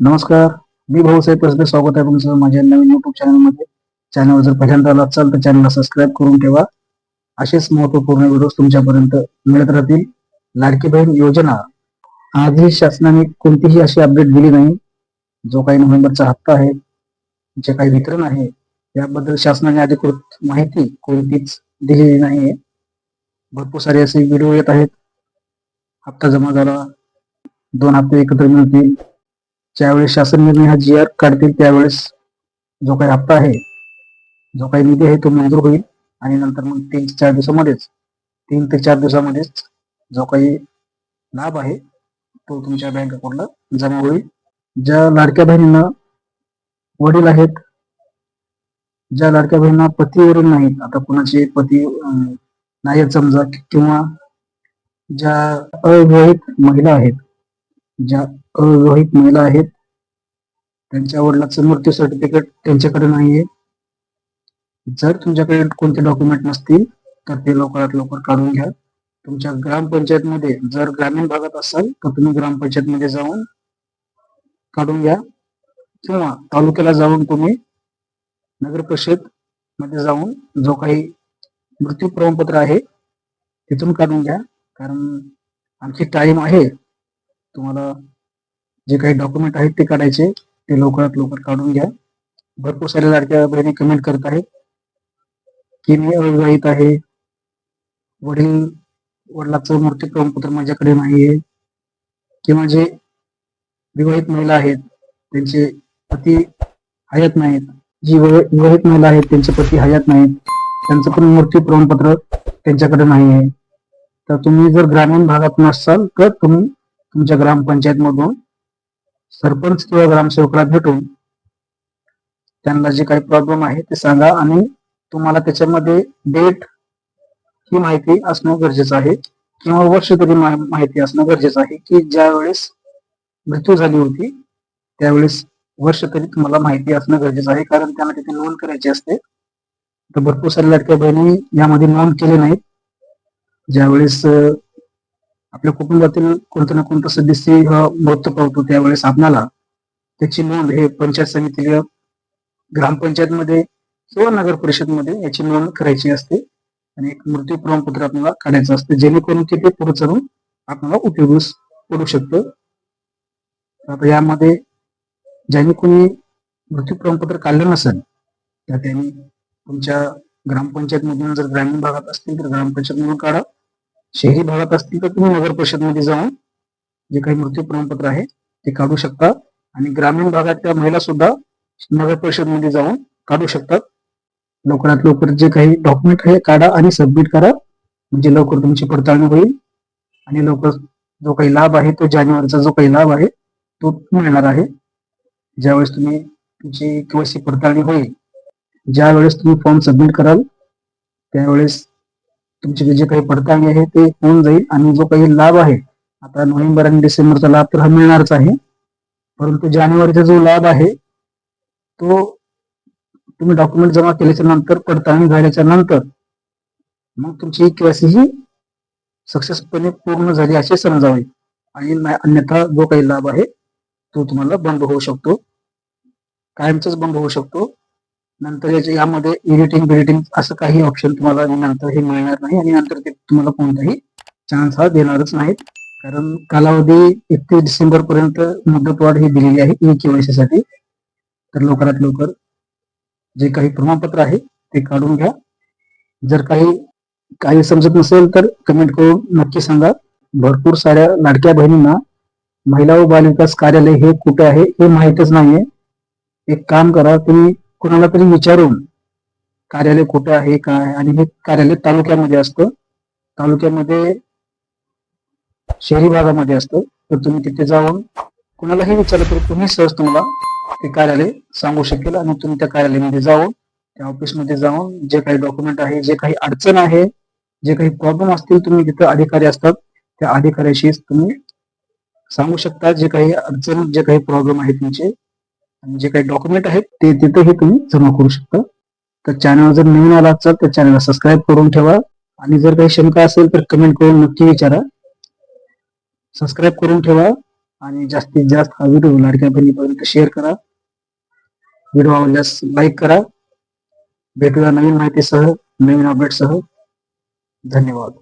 नमस्कार मी भाऊसाहेब कसबे स्वागत आहे तुमचं माझ्या नवीन युट्यूब चॅनलमध्ये चॅनलवर जर पहिल्यांदा आला असाल तर चॅनलला सबस्क्राईब करून ठेवा. असेच महत्त्वपूर्ण व्हिडिओ तुमच्यापर्यंत मिळत राहतील. लाडकी बहीण योजना. आजही शासनाने कोणतीही अशी अपडेट दिली नाही. जो काही नोव्हेंबरचा हप्ता आहे जे काही वितरण आहे याबद्दल शासनाने अधिकृत माहिती कोणतीच दिलेली नाहीये. भरपूर सारे असे व्हिडिओ येत आहेत. हप्ता जमा झाला. दोन हप्ते एकत्र मिळतील. ज्यावेळेस शासन निर्णय हा जी आर काढतील त्यावेळेस जो काही हप्ता आहे जो काही निधी आहे तो मंजूर होईल. आणि नंतर मग तीन ते चार दिवसामध्येच तीन ते चार दिवसामध्येच जो काही लाभ आहे तो तुमच्या बँक अकाउंटला जमा होईल. ज्या लाडक्या बहिणींना वडील आहेत ज्या लाडक्या बहिणींना पतीवरील नाहीत आता कुणाचे पती नाही समजा किंवा ज्या अविवाहित महिला आहेत ज्या अविवाहित महिला आहेत त्यांच्या वडिलांचं मृत्यू सर्टिफिकेट त्यांच्याकडे नाहीये. जर तुमच्याकडे कोणते डॉक्युमेंट नसतील तर ते लवकरात लवकर काढून घ्या. तुमच्या ग्रामपंचायतमध्ये जर ग्रामीण भागात असाल तर तुम्ही ग्रामपंचायत मध्ये जाऊन काढून घ्या. किंवा तालुक्याला जाऊन तुम्ही नगर परिषदमध्ये जाऊन जो काही मृत्यू प्रमाणपत्र आहे तिथून काढून घ्या. कारण आणखी टाइम आहे. तुम्हाला जे काही डॉक्युमेंट आहेत ते काढायचे ते लवकरात लवकर काढून घ्या. भरपूर साऱ्या लाडक्या बहिणी कमेंट करत आहेत. की मी अविवाहित आहे. वडील वडिलाचं मृत्यू प्रमाणपत्र माझ्याकडे नाहीये. किंवा जे विवाहित महिला आहेत त्यांचे पती हयात नाहीत. जी विवाहित महिला आहेत त्यांचे पती हयात नाहीत. त्यांचं पण मृत्यू प्रमाणपत्र त्यांच्याकडे नाही आहे तर तुम्ही जर ग्रामीण भागात नसाल तर तुम्ही तुमच्या ग्रामपंचायत मधून सरपंच किंवा ग्रामसेवकाला भेटून त्यांना जे काही प्रॉब्लेम आहे ते सांगा आणि तुम्हाला त्याच्यामध्ये डेट ही माहिती असणं गरजेचं आहे किंवा वर्ष तरी माहिती असणं गरजेचं आहे की ज्या वेळेस मृत्यू झाली होती त्यावेळेस वर्ष तरी तुम्हाला माहिती असणं गरजेचं आहे. कारण त्यांना तिथे नोंद करायची असते. तर भरपूर साऱ्या लाडक्या बहिणी यामध्ये नोंद केली नाहीत. ज्यावेळेस आपल्या कुटुंबातील कोणतं ना कोणतं सदस्य हा मृत्यू पावतो त्यावेळेस आपणाला. त्याची नोंद हे पंचायत समितीला ग्रामपंचायत मध्ये किंवा नगर परिषदमध्ये याची नोंद करायची असते. आणि एक मृत्यू प्रमाणपत्र आपल्याला काढायचं असतं जेणेकरून तिथे ते पुढे चालून आपल्याला उपयोगी पडू शकतं. आता यामध्ये ज्यांनी कोणी मृत्यू प्रमाणपत्र काढलं नसेल तर त्यांनी तुमच्या ग्रामपंचायत मधून जर ग्रामीण भागात असतील तर ग्रामपंचायत मधून काढा. शहरी भागात असतील तर तुम्ही नगर परिषदमध्ये जाऊन जे काही मृत्यू प्रमाणपत्र आहे ते काढू शकता. आणि ग्रामीण भागातल्या महिला सुद्धा नगर परिषदमध्ये जाऊन काढू शकतात. लवकरात लवकर जे काही डॉक्युमेंट आहे काढा आणि सबमिट करा. म्हणजे लवकर तुमची पडताळणी होईल. आणि लवकर जो काही लाभ आहे तो जानेवारीचा जो काही लाभ आहे तो मिळणार आहे. ज्यावेळेस तुम्ही तुमची केवायसी पडताळणी होईल ज्यावेळेस तुम्ही फॉर्म सबमिट कराल त्यावेळेस तुमची जे काही पडताळणी आहे ते होऊन जाईल आणि जो काही लाभ आहे आता नोव्हेंबर आणि डिसेंबरचा लाभ तर हा मिळणारच आहे. परंतु जानेवारीचा जो लाभ आहे तो तुम्ही डॉक्युमेंट जमा केल्याच्यानंतर पडताळणी झाल्याच्यानंतर मग तुमची केवायसी ही सक्सेसफुली पूर्ण झाली असे समजावे. आणि अन्यथा जो काही लाभ आहे तो तुम्हाला बंद होऊ शकतो. कायमचाच बंद होऊ शकतो. नंतर याच्या यामध्ये एडिटिंग बिडिटिंग असं काही ऑप्शन तुम्हाला नंतर हे मिळणार नाही आणि नंतर ते तुम्हाला कोणताही चान्स हा देणारच नाहीत. कारण कालावधी एकतीस डिसेंबर पर्यंत मुदतवाढ ही दिलेली आहे ई केवायसी साठी. तर लवकरात लवकर जे काही प्रमाणपत्र आहे ते काढून घ्या. जर काही काही समजत नसेल तर कमेंट करून नक्की सांगा. भरपूर साऱ्या लाडक्या बहिणींना महिला व बालविकास कार्यालय हे कुठे आहे हे माहीतच नाहीये. एक काम करा तुम्ही कुणाला तरी विचारून कार्यालय कुठं आहे काय आणि हे कार्यालय तालुक्यामध्ये असतं. तालुक्यामध्ये शहरी भागामध्ये असतं. तर तुम्ही तिथे जाऊन कुणालाही विचारलं तर तुम्ही सहज तुम्हाला ते कार्यालय सांगू शकेल आणि तुम्ही त्या कार्यालयामध्ये जाऊन त्या ऑफिसमध्ये जाऊन जे काही डॉक्युमेंट आहे जे काही अडचण आहे जे काही प्रॉब्लेम असतील तुम्ही तिथे अधिकारी असतात त्या अधिकाऱ्याशी तुम्ही सांगू शकता. जे काही अडचण जे काही प्रॉब्लेम आहे तुमचे आणि जे काही डॉक्युमेंट आहेत ते तिथेही तुम्ही जमा करू शकता. तर चॅनल जर नवीन आला असाल तर चॅनलला सबस्क्राईब करून ठेवा. आणि जर काही शंका असेल तर कमेंट करून नक्की विचारा. सबस्क्राईब करून ठेवा आणि जास्तीत जास्त हा व्हिडिओ लाडक्या बहिणीपर्यंत शेअर करा. व्हिडिओ आवडल्यास लाईक करा. भेटूया नवीन माहितीसह नवीन अपडेटसह धन्यवाद.